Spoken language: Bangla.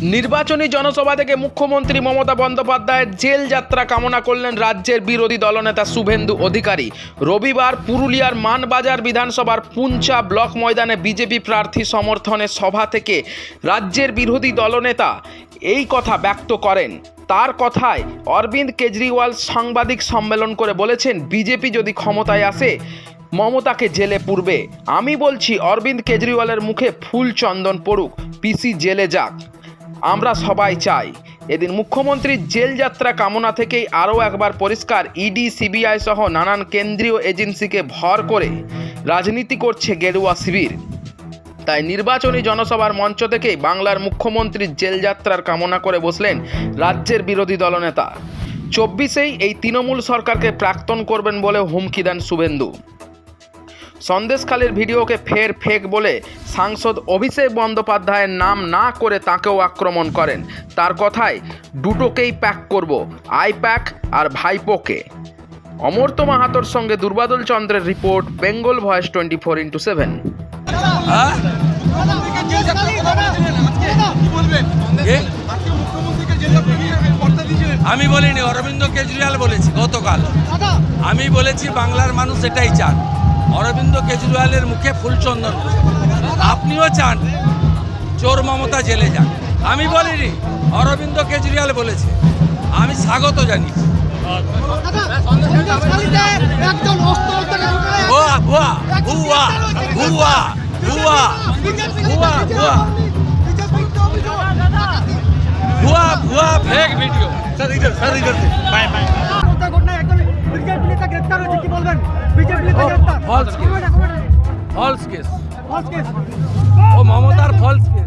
নির্বাচনী জনসভা থেকে মুখ্যমন্ত্রী মমতা বন্দ্যোপাধ্যায়ের জেল যাত্রা কামনা করলেন রাজ্যের বিরোধী দলনেতা শুভেন্দু অধিকারী। রবিবার পুরুলিয়ার মানবাজার বিধানসভার পুঞ্চা ব্লক ময়দানে বিজেপি প্রার্থী সমর্থনে সভা থেকে রাজ্যের বিরোধী দলনেতা এই কথা ব্যক্ত করেন। তার কথায় অরবিন্দ কেজরিওয়াল সাংবাদিক সম্মেলন করে বলেছেন, বিজেপি যদি ক্ষমতায় আসে, মমতাকে জেলে পূর্বে আমি বলছি, অরবিন্দ কেজরিওয়ালের মুখে ফুল চন্দন পড়ুক, পিসি জেলে যাক। আমরা সবাই চাই। এদিন মুখ্যমন্ত্রীর জেল যাত্রা কামনা থেকেই আরও একবার পরিষ্কার ইডি, সিবিআই সহ নানান কেন্দ্রীয় এজেন্সিকে ভর করে রাজনীতি করছে গেরুয়া শিবির। তাই নির্বাচনী জনসভার মঞ্চ থেকেই বাংলার মুখ্যমন্ত্রীর জেল যাত্রার কামনা করে বসলেন রাজ্যের বিরোধী দলনেতা। চব্বিশেই এই তৃণমূল সরকারকে প্রাক্তন করবেন বলে হুমকি দেন শুভেন্দু। সন্দেশখালীর ভিডিওকে ফের ফেক বলে সাংসদ অভিষেক বন্দ্যোপাধ্যায়ের নাম না করে তাকেও আক্রমণ করেন। তার কথায়, দুটোকেই প্যাক করব আই প্যাক আর ভাইপোকে। অমর্ত্য মাহাতোর সঙ্গে দুর্বাদল চন্দ্রের report, Bengal voice twenty four into seven? আমি বলিনি, অরবিন্দ কেজরিওয়াল বলেছি গতকাল। আমি বলেছি বাংলার মানুষ এটাই চান। অরবিন্দ কেজরিওয়ালের মুখে ফুলচন্দন আপনিও চান চোর মমতা জেলে যান। আমি বলিনি অরবিন্দ কেজরিওয়াল বলেছে। আমি স্বাগত জানি ভিডিও স্যার স্যার গ্রেপ্তার হয়েছে কি বলবেন? False case. False case. ও মমতার ফলস কেস।